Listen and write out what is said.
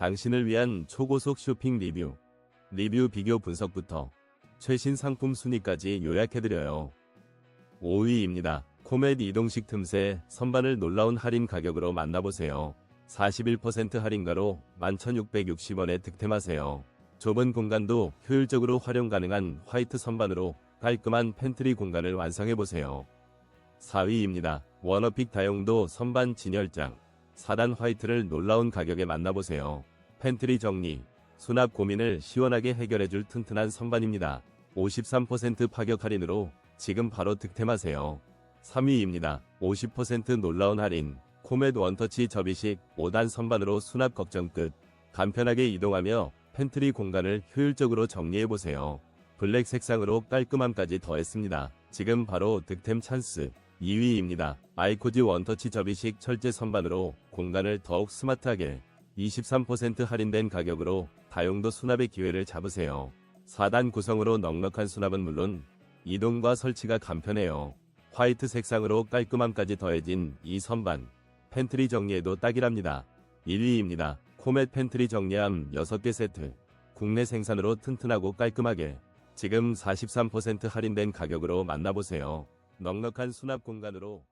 당신을 위한 초고속 쇼핑 리뷰. 리뷰 비교 분석부터 최신 상품 순위까지 요약해드려요. 5위입니다. 코멧 이동식 틈새 선반을 놀라운 할인 가격으로 만나보세요. 41% 할인가로 11,660원에 득템하세요. 좁은 공간도 효율적으로 활용 가능한 화이트 선반으로 깔끔한 팬트리 공간을 완성해보세요. 4위입니다. 워너픽 다용도 선반 진열장 4단 화이트를 놀라운 가격에 만나보세요. 팬트리 정리, 수납 고민을 시원하게 해결해줄 튼튼한 선반입니다. 53% 파격 할인으로 지금 바로 득템하세요. 3위입니다. 50% 놀라운 할인, 코멧 원터치 접이식 5단 선반으로 수납 걱정 끝. 간편하게 이동하며 팬트리 공간을 효율적으로 정리해보세요. 블랙 색상으로 깔끔함까지 더했습니다. 지금 바로 득템 찬스. 2위입니다. 아이코지 원터치 접이식 철제 선반으로 공간을 더욱 스마트하게 23% 할인된 가격으로 다용도 수납의 기회를 잡으세요. 4단 구성으로 넉넉한 수납은 물론 이동과 설치가 간편해요. 화이트 색상으로 깔끔함까지 더해진 이 선반. 팬트리 정리에도 딱이랍니다. 1위입니다. 코멧 팬트리 정리함 6개 세트. 국내 생산으로 튼튼하고 깔끔하게 지금 43% 할인된 가격으로 만나보세요. 넉넉한 수납 공간으로